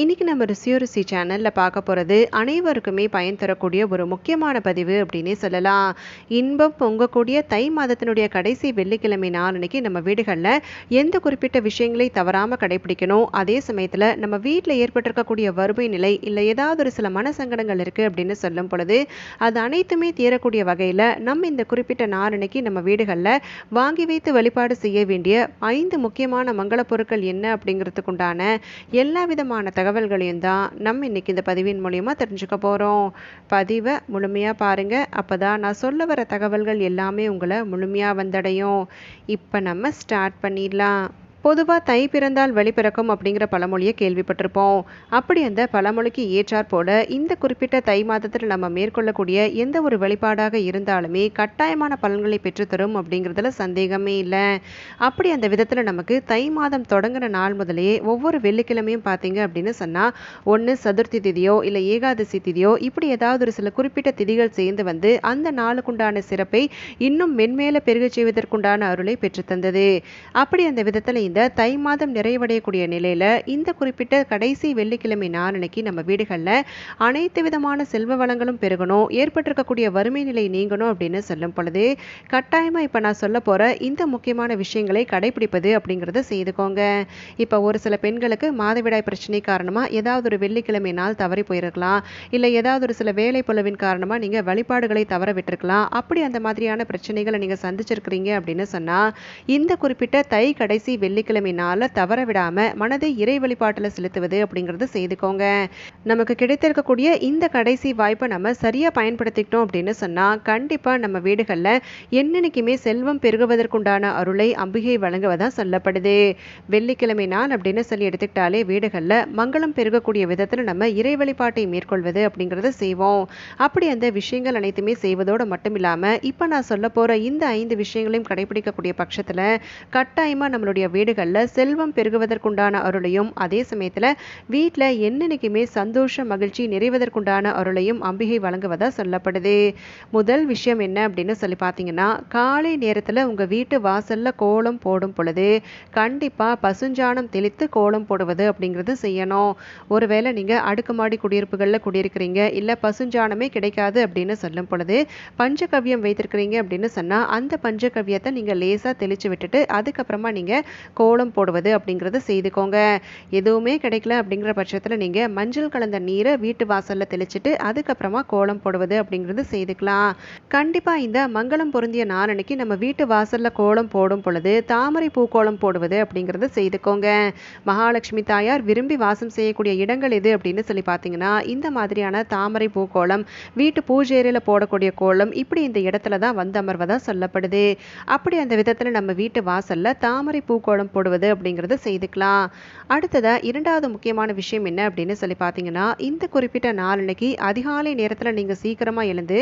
இன்னைக்கு நம்ம ருசியோ ருசி சேனலில் பார்க்க போகிறது அனைவருக்குமே பயன் தரக்கூடிய ஒரு முக்கியமான பதிவு அப்படின்னே சொல்லலாம். இன்பம் பொங்கக்கூடிய தை மாதத்தினுடைய கடைசி வெள்ளிக்கிழமை நாளன்னைக்கு நம்ம வீடுகளில் எந்த குறிப்பிட்ட விஷயங்களை தவறாமல் கடைபிடிக்கணும் அதே சமயத்தில் நம்ம வீட்டில் ஏற்பட்டிருக்கக்கூடிய வறுமை நிலை இல்லை ஏதாவது ஒரு சில மனசங்கடங்கள் இருக்குது அப்படின்னு சொல்லும் பொழுது அது அனைத்துமே தீரக்கூடிய வகையில் நம்ம இந்த குறிப்பிட்ட நாளன்னைக்கு நம்ம வீடுகளில் வாங்கி வைத்து வழிபாடு செய்ய வேண்டிய ஐந்து முக்கியமான மங்கள பொருட்கள் என்ன அப்படிங்கிறதுக்குண்டான எல்லா விதமான தகவல் தகவல்களையும் தான் நம்ம இன்னைக்கு இந்த பதிவின் மூலியமா தெரிஞ்சுக்க போகிறோம் பதிவை முழுமையாக பாருங்கள் அப்போ தான் நான் சொல்ல வர தகவல்கள் எல்லாமே உங்களை முழுமையாக வந்தடையும். இப்போ நம்ம ஸ்டார்ட் பண்ணிடலாம். பொதுவாக தை பிறந்தால் வெளிப்பிறக்கும் அப்படிங்கிற பழமொழியை கேள்விப்பட்டிருப்போம். அப்படி அந்த பழமொழிக்கு ஏற்றார் போல இந்த குறிப்பிட்ட தை மாதத்தில் நம்ம மேற்கொள்ளக்கூடிய எந்த ஒரு வழிபாடாக இருந்தாலுமே கட்டாயமான பலன்களை பெற்றுத்தரும் அப்படிங்கிறதுல சந்தேகமே இல்லை. அப்படி அந்த விதத்தில் நமக்கு தை மாதம் தொடங்கின நாள் முதலே ஒவ்வொரு வெள்ளிக்கிழமையும் பார்த்தீங்க அப்படின்னு சொன்னால் ஒன்று சதுர்த்தி திதியோ இல்லை ஏகாதசி திதியோ இப்படி ஏதாவது ஒரு சில குறிப்பிட்ட திதிகள் சேர்ந்து வந்து அந்த நாளுக்குண்டான சிறப்பை இன்னும் மென்மேல பெருகச் செய்வதற்குண்டான அருளை பெற்றுத்தந்தது அப்படி அந்த விதத்தில் இந்த தை மாதம் நிறைவடையக்கூடிய நிலையில இந்த குறிப்பிட்ட கடைசி வெள்ளிக்கிழமை நாளனைக்கு நம்ம வீடுகளில் அனைத்து விதமான செல்வ வளங்களும் பெருகணும் ஏற்பட்டிருக்கக்கூடிய வறுமை நிலை நீங்கணும் அப்படின்னு சொல்லும் பொழுது கட்டாயமா இப்ப நான் சொல்ல போற இந்த முக்கியமான விஷயங்களை கடைபிடிப்பது அப்படிங்கிறத செய்துக்கோங்க. இப்போ ஒரு சில பெண்களுக்கு மாதவிடாய் பிரச்சனை காரணமா ஏதாவது ஒரு வெள்ளிக்கிழமை நாள் தவறி போயிருக்கலாம். இல்லை ஏதாவது ஒரு சில வேலை புலவின் காரணமா நீங்க வழிபாடுகளை தவற விட்டுருக்கலாம். அப்படி அந்த மாதிரியான பிரச்சனைகளை நீங்க சந்திச்சிருக்கிறீங்க அப்படின்னு சொன்னா இந்த குறிப்பிட்ட தை கடைசி வெள்ளி வெள்ளிக்கிழமை நாளில் தவற விடாம மனதை இறை வழிபாட்டில் செலுத்துவது அப்படிங்கிறது செய்துக்கோங்க. நமக்கு கிடைத்திருக்கக்கூடிய இந்த கடைசி வாய்ப்பை நம்ம சரியா பயன்படுத்திக்கிட்டோம் அப்படின்னு சொன்னா கண்டிப்பா நம்ம வீடுகளில் என்னென்னைக்குமே செல்வம் பெருகுவதற்குண்டான அருளை அம்பிகை வழங்குவதா சொல்லப்படுது. வெள்ளிக்கிழமை நாள் அப்படின்னு சொல்லி எடுத்துக்கிட்டாலே வீடுகளில் மங்களம் பெருகக்கூடிய விதத்தில் நம்ம இறை வழிபாட்டை மேற்கொள்வது அப்படிங்கிறத செய்வோம். அப்படி அந்த விஷயங்கள் அனைத்துமே செய்வதோடு மட்டும் இல்லாமல் இப்போ நான் சொல்ல போகிற இந்த ஐந்து விஷயங்களையும் கடைபிடிக்கக்கூடிய பட்சத்தில் கட்டாயமாக நம்மளுடைய வீடுகளில் செல்வம் பெருகுவதற்குண்டான அருளையும் அதே சமயத்தில் வீட்டில் என்னென்னைக்குமே சந்தோஷ மகிழ்ச்சி நிறைவதற்குண்டான அருளையும் அம்பிகை வழங்குவதா சொல்லப்படுது. முதல் விஷயம் என்ன அப்படின்னு சொல்லி பார்த்தீங்கன்னா காலை நேரத்தில் உங்கள் வீட்டு வாசலில் கோலம் போடும் பொழுது கண்டிப்பாக பசுஞ்சாணம் தெளித்து கோலம் போடுவது அப்படிங்கிறது செய்யணும். ஒருவேளை நீங்கள் அடுக்குமாடி குடியிருப்புகளில் குடியிருக்கிறீங்க இல்லை பசுஞ்சாணமே கிடைக்காது அப்படின்னு சொல்லும் பொழுது பஞ்சகவ்யம் வைத்திருக்கிறீங்க அப்படின்னு சொன்னால் அந்த பஞ்சகவ்யத்தை நீங்கள் லேசாக தெளித்து விட்டுட்டு அதுக்கப்புறமா நீங்கள் கோலம் போடுவது அப்படிங்கிறத செய்துக்கோங்க. எதுவுமே கிடைக்கல அப்படிங்கிற பட்சத்தில் நீங்கள் மஞ்சள் கலந்த நீரை வீட்டு வாசலில் தெளிச்சுட்டு அதுக்கப்புறமா கோலம் போடுவது அப்படிங்கிறது செய்துக்கலாம். கண்டிப்பாக இந்த மங்களம் பொருந்திய நாளன்னைக்கு நம்ம வீட்டு வாசலில் கோலம் போடும் பொழுது தாமரை பூக்கோலம் போடுவது அப்படிங்கிறத செய்துக்கோங்க. மகாலட்சுமி தாயார் விரும்பி வாசம் செய்யக்கூடிய இடங்கள் எது அப்படின்னு சொல்லி பார்த்தீங்கன்னா இந்த மாதிரியான தாமரை பூக்கோலம் வீட்டு பூஜேரியில் போடக்கூடிய கோலம் இப்படி இந்த இடத்துல தான் வந்து அமர்வதாக சொல்லப்படுது. அப்படி அந்த விதத்தில் நம்ம வீட்டு வாசலில் தாமரை கோலம் போடுவது அப்படிங்கிறத செய்துக்கலாம். அடுத்ததா இரண்டாவது முக்கியமான விஷயம் என்ன அப்படின்னு சொல்லி பார்த்தீங்கன்னா இந்த குறிப்பிட்ட நாளன்னைக்கு அதிகாலை நேரத்தில் நீங்கள் சீக்கிரமாக எழுந்து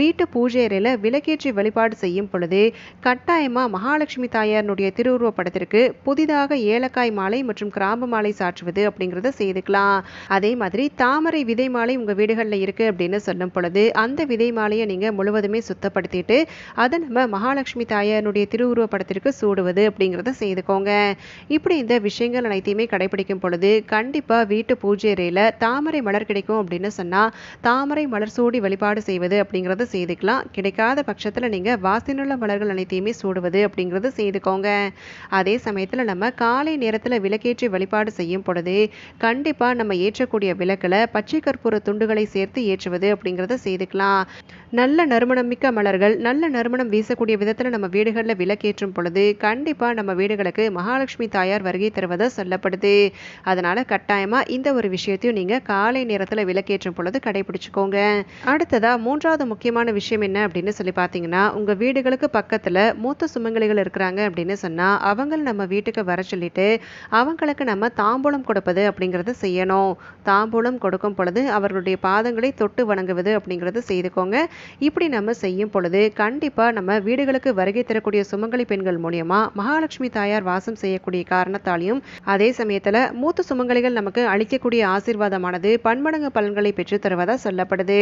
வீட்டு பூஜை அறையில் விளக்கேற்றி வழிபாடு செய்யும் பொழுது கட்டாயமாக மகாலட்சுமி தாயாருடைய திருவுருவ படத்திற்கு புதிதாக ஏலக்காய் மாலை மற்றும் கிராம்பு மாலை சாற்றுவது அப்படிங்கிறத செய்துக்கலாம். அதே மாதிரி தாமரை விதை மாலை உங்கள் வீடுகளில் இருக்குது அப்படின்னு சொல்லும் பொழுது அந்த விதை மாலையை நீங்கள் முழுவதுமே சுத்தப்படுத்திட்டு அதை நம்ம மகாலட்சுமி தாயாருடைய திருவுருவ படத்திற்கு சூடுவது அப்படிங்கிறத செய்துக்கோங்க. இப்படி இந்த விஷயங்கள் அனைத்தையுமே கடைபிடிக்கும் பொழுது கண்டிப்பாக வீட்டு பூஜை அறையில் தாமரை மலர் கிடைக்கும் அப்படின்னு சொன்னால் தாமரை மலர் சூடி வழிபாடு செய்வது அப்படிங்கிறத செய்துக்கலாம். கிடைக்காத பட்சத்தில் நீங்கள் வாசனுள்ள மலர்கள் அனைத்தையுமே சூடுவது அப்படிங்கிறத செய்துக்கோங்க. அதே சமயத்தில் நம்ம காலை நேரத்தில் விளக்கேற்றி வழிபாடு செய்யும் பொழுது கண்டிப்பாக நம்ம ஏற்றக்கூடிய விளக்கில் பச்சை கற்பூர துண்டுகளை சேர்த்து ஏற்றுவது அப்படிங்கிறத செய்துக்கலாம். நல்ல நறுமணம் மிக்க மலர்கள் நல்ல நறுமணம் வீசக்கூடிய விதத்தில் நம்ம வீடுகளில் விளக்கேற்றும் பொழுது கண்டிப்பாக நம்ம வீடுகளுக்கு மகாலட்சுமி தாயார் வருகை தருவதாக சொல்லப்படுது. அதனால் கட்டாயமாக இந்த ஒரு விஷயத்தையும் நீங்கள் காலை நேரத்தில் விளக்கேற்றும் பொழுது கடைபிடிச்சுக்கோங்க. அடுத்ததாக மூன்றாவது முக்கியமான விஷயம் என்ன அப்படின்னு சொல்லி பார்த்தீங்கன்னா உங்கள் வீடுகளுக்கு பக்கத்தில் மூத்த சுமங்கலிகள் இருக்கிறாங்க அப்படின்னு சொன்னால் அவங்க நம்ம வீட்டுக்கு வர சொல்லிட்டு அவங்களுக்கு நம்ம தாம்பூலம் கொடுப்பது அப்படிங்கிறத செய்யணும். தாம்பூலம் கொடுக்கும் பொழுது அவர்களுடைய பாதங்களை தொட்டு வணங்குவது அப்படிங்கிறத செய்துக்கோங்க. இப்படி நம்ம செய்யும் பொழுது கண்டிப்பாக நம்ம வீடுகளுக்கு வருகை தரக்கூடிய சுமங்கலி பெண்கள் மூலியமா மகாலட்சுமி தாயார் வாசம் வாசம் செய்யக்கூடிய காரணத்தாலையும் அதே சமயத்தில் மூத்த சுமங்கலிகள் நமக்கு அளிக்கக்கூடிய ஆசீர்வாதமானது பன்மடங்கு பலன்களை பெற்று தருவதா சொல்லப்படுது.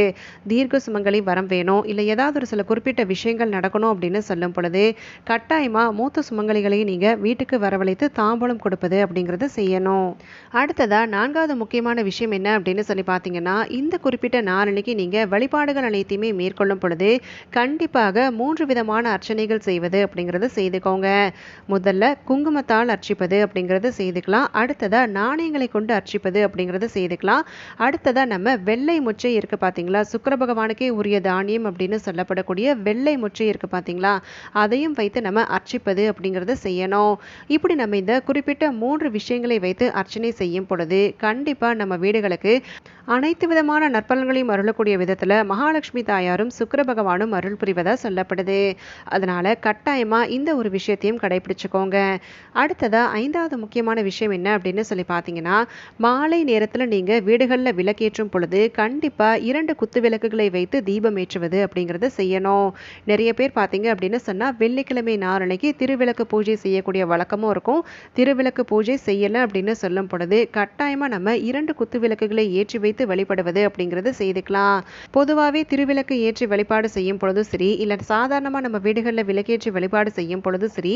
தீர்க்க சுமங்கலி வரம் வேணும் இல்லை ஏதாவது ஒரு சில குறிப்பிட்ட விஷயங்கள் நடக்கணும் அப்படின்னு சொல்லும் பொழுது கட்டாயமாக மூத்த சுமங்கலிகளை நீங்கள் வீட்டுக்கு வரவழைத்து தாம்பூலம் கொடுப்பது அப்படிங்கிறத செய்யணும். அடுத்ததா நான்காவது முக்கியமான விஷயம் என்ன அப்படின்னு சொல்லி பார்த்தீங்கன்னா இந்த குறிப்பிட்ட நாளன்னைக்கு நீங்கள் வழிபாடுகள் அனைத்தையுமே மேற்கொள்ளும் பொழுது கண்டிப்பாக மூன்று விதமான அர்ச்சனைகள் செய்வது அப்படிங்கிறத செய்துக்கோங்க. முதல்ல குங்கும குங்குமத்தால் அர்ச்சிப்பது அப்படிங்கிறத செய்துக்கலாம். அடுத்ததாக நாணயங்களை கொண்டு அர்ச்சிப்பது அப்படிங்கிறத செய்துக்கலாம். அடுத்ததாக நம்ம வெள்ளை முச்சை இருக்குது பார்த்தீங்களா சுக்கர பகவானுக்கே உரிய தானியம் அப்படின்னு சொல்லப்படக்கூடிய வெள்ளை முச்சை இருக்குது பார்த்தீங்களா அதையும் வைத்து நம்ம அர்ச்சிப்பது அப்படிங்கிறத செய்யணும். இப்படி நம்ம இந்த குறிப்பிட்ட மூன்று விஷயங்களை வைத்து அர்ச்சனை செய்யும் பொழுது கண்டிப்பாக நம்ம வீடுகளுக்கு அனைத்து விதமான நற்பலன்களையும் அருளக்கூடிய விதத்தில் மகாலட்சுமி தாயாரும் சுக்கர பகவானும் அருள் புரிவதாக சொல்லப்படுது. அதனால் கட்டாயமாக இந்த ஒரு விஷயத்தையும் கடைபிடிச்சுக்கோங்க. அடுத்ததாக ஐந்தாவது முக்கியமான விஷயம் என்ன அப்படின்னு சொல்லி பார்த்தீங்கன்னா மாலை நேரத்தில் நீங்கள் வீடுகளில் விளக்கேற்றும் பொழுது கண்டிப்பாக இரண்டு குத்து விளக்குகளை வைத்து தீபம் ஏற்றுவது அப்படிங்கிறத செய்யணும். நிறைய பேர் பார்த்தீங்க அப்படின்னு சொன்னால் வெள்ளிக்கிழமை நாரணைக்கு திருவிளக்கு பூஜை செய்யக்கூடிய வழக்கமும் இருக்கும். திருவிளக்கு பூஜை செய்யலை அப்படின்னு சொல்லும் பொழுது கட்டாயமாக நம்ம இரண்டு குத்து விளக்குகளை ஏற்றி வைத்து வழிபடுவது அப்படிங்கிறது செய்துக்கலாம். பொதுவாகவே திருவிளக்கு ஏற்றி வழிபாடு செய்யும் பொழுதும் சரி இல்லை சாதாரணமாக நம்ம வீடுகளில் விளக்கேற்றி வழிபாடு செய்யும் பொழுதும் சரி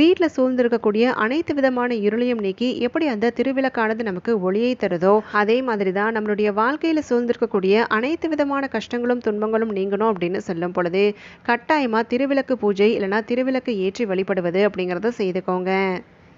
வீட்டில் சூழ்ந்திருக்க இருக்கக்கூடிய அனைத்து விதமான இருளையும் நீக்கி எப்படி அந்த திருவிளக்கானது நமக்கு ஒளியை தருதோ அதே மாதிரி தான் நம்மளுடைய வாழ்க்கையில் சூழ்ந்திருக்கக்கூடிய அனைத்து விதமான கஷ்டங்களும் துன்பங்களும் நீங்கணும் அப்படின்னு சொல்லும் பொழுது கட்டாயமாக திருவிளக்கு பூஜை இல்லைனா திருவிளக்கு ஏற்றி வழிபடுவது அப்படிங்கிறத செய்துக்கோங்க.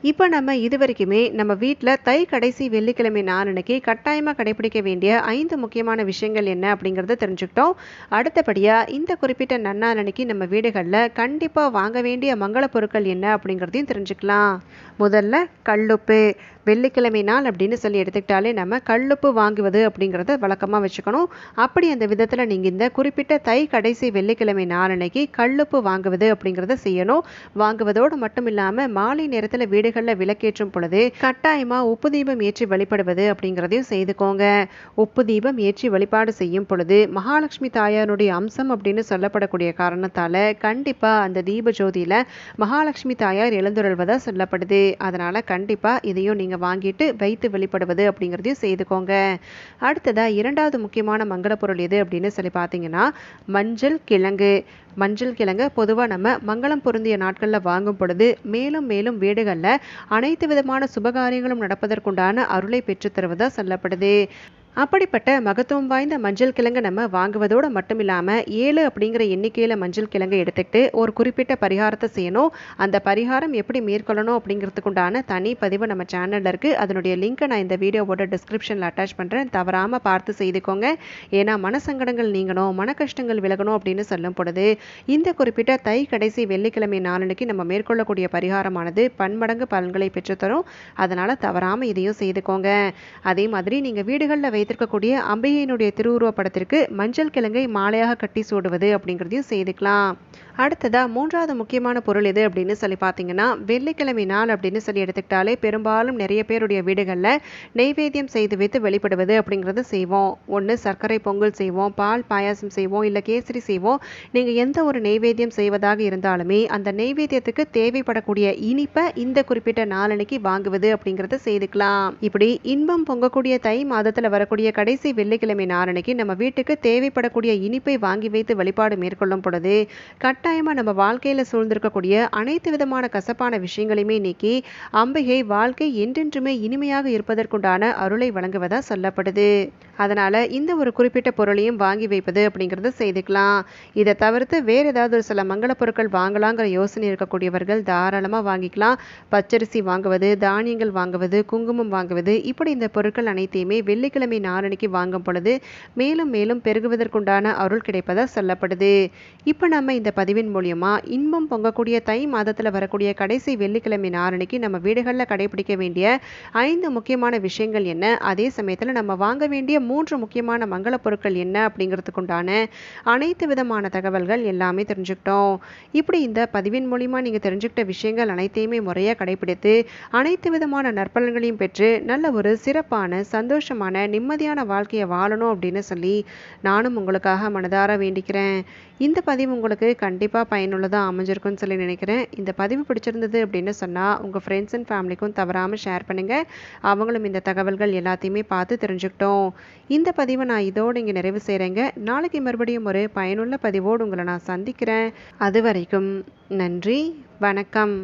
இப்போ நம்ம இது வரைக்குமே நம்ம வீட்டில் தை கடைசி வெள்ளிக்கிழமை நாளன்னைக்கு கட்டாயமாக கடைபிடிக்க வேண்டிய ஐந்து முக்கியமான விஷயங்கள் என்ன அப்படிங்கிறத தெரிஞ்சுக்கிட்டோம். அடுத்தபடியாக இந்த குறிப்பிட்ட நன்னாளன்னைக்கு நம்ம வீடுகளில் கண்டிப்பாக வாங்க வேண்டிய மங்கள பொருட்கள் என்ன அப்படிங்கிறதையும் தெரிஞ்சுக்கலாம். முதல்ல கல்லுப்பு. வெள்ளிக்கிழமை நாள் அப்படின்னு சொல்லி எடுத்துக்கிட்டாலே நம்ம கல்லுப்பு வாங்குவது அப்படிங்கிறத வழக்கமாக வச்சுக்கணும். அப்படி அந்த விதத்தில் நீங்கள் இந்த குறிப்பிட்ட தை கடைசி வெள்ளிக்கிழமை நாளன்னைக்கு கல்லுப்பு வாங்குவது அப்படிங்கிறத செய்யணும். வாங்குவதோடு மட்டும் இல்லாமல் மாலை நேரத்தில் வீடுகளில் விளக்கேற்றும் பொழுது கட்டாயமாக உப்பு தீபம் ஏற்றி வழிபடுவது அப்படிங்கிறதையும் செய்துக்கோங்க. உப்பு தீபம் ஏற்றி வழிபாடு செய்யும் பொழுது மகாலட்சுமி தாயாருடைய அம்சம் அப்படின்னு சொல்லப்படக்கூடிய காரணத்தால் கண்டிப்பாக அந்த தீப ஜோதியில் மகாலட்சுமி தாயார் எழுந்துருள்வதாக சொல்லப்படுது. அதனால் கண்டிப்பாக இதையும் நீங்கள் வாங்கிட்டு வைத்து வெளிப்படுவது அப்படிங்கிறதையும் செய்துக்கோங்க. அடுத்ததாக இரண்டாவது முக்கியமான மங்கள பொருள் எது அப்படின்னு சொல்லி பார்த்தீங்கன்னா மஞ்சள் கிழங்கு. மஞ்சள் கிழங்கு பொதுவாக நம்ம மங்களம் பொருந்திய நாட்களில் வாங்கும் பொழுது மேலும் மேலும் வீடுகளில் அனைத்து விதமான சுபகாரியங்களும் நடப்பதற்குண்டான அருளை பெற்றுத்தருவதாக சொல்லப்படுது. அப்படிப்பட்ட மகத்துவம் வாய்ந்த மஞ்சள் கிழங்கு நம்ம வாங்குவதோடு மட்டும் இல்லாமல் ஏழு அப்படிங்கிற எண்ணிக்கையில் மஞ்சள் கிழங்கு எடுத்துக்கிட்டு ஒரு குறிப்பிட்ட பரிகாரத்தை செய்யணும். அந்த பரிகாரம் எப்படி மேற்கொள்ளணும் அப்படிங்கிறதுக்குண்டான தனி பதிவு நம்ம சேனலில் இருக்குது அதனுடைய லிங்க்கை நான் இந்த வீடியோவோட டிஸ்கிரிப்ஷனில் அட்டாச் பண்ணுறேன் தவறாமல் பார்த்து செய்துக்கோங்க. ஏன்னா மனசங்கடங்கள் நீங்கணும் மன கஷ்டங்கள் விலகணும் அப்படின்னு சொல்லும் பொழுது இந்த குறிப்பிட்ட தை கடைசி வெள்ளிக்கிழமை நாளனுக்கு நம்ம மேற்கொள்ளக்கூடிய பரிகாரமானது பன்மடங்கு பலன்களை பெற்றுத்தரும். அதனால் தவறாமல் இதையும் செய்துக்கோங்க. அதே மாதிரி நீங்கள் வீடுகளில் வைத்திருக்கக்கூடிய அம்பிகையினுடைய திருவுருவ படத்திற்கு மஞ்சள் கிழங்கை மாலையாக கட்டி சூடுவது அப்படிங்கிறதையும் செய்துக்கலாம். அடுத்ததாக மூன்றாவது முக்கியமான பொருள் எது அப்படின்னு சொல்லி பார்த்தீங்கன்னா வெள்ளிக்கிழமை நாள் அப்படின்னு சொல்லி எடுத்துக்கிட்டாலே பெரும்பாலும் நிறைய பேருடைய வீடுகளில் நெய்வேத்தியம் செய்து வைத்து வெளிப்படுவது அப்படிங்கிறத செய்வோம். ஒன்று சர்க்கரை பொங்கல் செய்வோம் பால் பாயாசம் செய்வோம் இல்லை கேசரி செய்வோம். நீங்கள் எந்த ஒரு நெய்வேத்தியம் செய்வதாக இருந்தாலுமே அந்த நெய்வேத்தியத்துக்கு தேவைப்படக்கூடிய இனிப்பை இந்த குறிப்பிட்ட நாளனைக்கு வாங்குவது அப்படிங்கிறத செய்துக்கலாம். இப்படி இன்பம் பொங்கக்கூடிய தை மாதத்தில் வரக்கூடிய கடைசி வெள்ளிக்கிழமை நாளன்னைக்கு நம்ம வீட்டுக்கு தேவைப்படக்கூடிய இனிப்பை வாங்கி வைத்து வழிபாடு மேற்கொள்ளும் பொழுது கட்டாயமாக நம்ம வாழ்க்கையில் சூழ்ந்திருக்கக்கூடிய அனைத்து விதமான கசப்பான விஷயங்களையுமே நீக்கி அம்பிகை வாழ்க்கை என்றென்றுமே இனிமையாக இருப்பதற்குண்டான அருளை வழங்குவதா சொல்லப்படுது. அதனால் இந்த ஒரு குறிப்பிட்ட பொருளையும் வாங்கி வைப்பது அப்படிங்கிறத செய்துக்கலாம். இதை தவிர்த்து வேறு ஏதாவது ஒரு சில மங்கள பொருட்கள் வாங்கலாங்கிற யோசனை இருக்கக்கூடியவர்கள் தாராளமாக வாங்கிக்கலாம். பச்சரிசி வாங்குவது தானியங்கள் வாங்குவது குங்குமம் வாங்குவது இப்படி இந்த பொருட்கள் அனைத்தையுமே வெள்ளிக்கிழமை நாரணிக்கு வாங்கும் பொழுது மேலும் மேலும் பெருகுவதற்குண்டான அருள் கிடைப்பதாக சொல்லப்படுது. இப்போ நம்ம இந்த பதிவின் மூலியமா இன்பம் பொங்கக்கூடிய தை மாதத்தில் வரக்கூடிய கடைசி வெள்ளிக்கிழமை நாரணிக்கு நம்ம வீடுகளில் கடைபிடிக்க வேண்டிய ஐந்து முக்கியமான விஷயங்கள் என்ன? அதே சமயத்தில் நம்ம வாங்க வேண்டிய மூன்று முக்கியமான மங்கள பொருட்கள் என்ன? அப்படிங்கிறதுக்குண்டான அனைத்து விதமான தகவல்கள் எல்லாமே தெரிஞ்சுக்கிட்டோம். இப்படி இந்த பதிவின் மூலிமா நீங்கள் தெரிஞ்சுக்கிட்ட விஷயங்கள் அனைத்தையுமே முறையாக கடைபிடித்து அனைத்து விதமான நற்பலன்களையும் பெற்று நல்ல ஒரு சிறப்பான சந்தோஷமான நிம்மதி நிம்மதியான வாழ்க்கையை வாழணும் அப்படின்னு சொல்லி நானும் உங்களுக்காக மனதார வேண்டிக்கிறேன். இந்த பதிவு உங்களுக்கு கண்டிப்பாக பயனுள்ளதாக அமைஞ்சிருக்கும்னு சொல்லி நினைக்கிறேன். இந்த பதிவு பிடிச்சிருந்தது அப்படின்னு சொன்னால் உங்கள் ஃப்ரெண்ட்ஸ் அண்ட் ஃபேமிலிக்கும் தவறாமல் ஷேர் பண்ணுங்கள் அவங்களும் இந்த தகவல்கள் எல்லாத்தையுமே பார்த்து தெரிஞ்சுக்கிட்டோம். இந்த பதிவை நான் இதோடு இங்கே நிறைவு செய்கிறேங்க நாளைக்கு மறுபடியும் ஒரு பயனுள்ள பதிவோடு உங்களை நான் சந்திக்கிறேன். அது வரைக்கும் நன்றி வணக்கம்.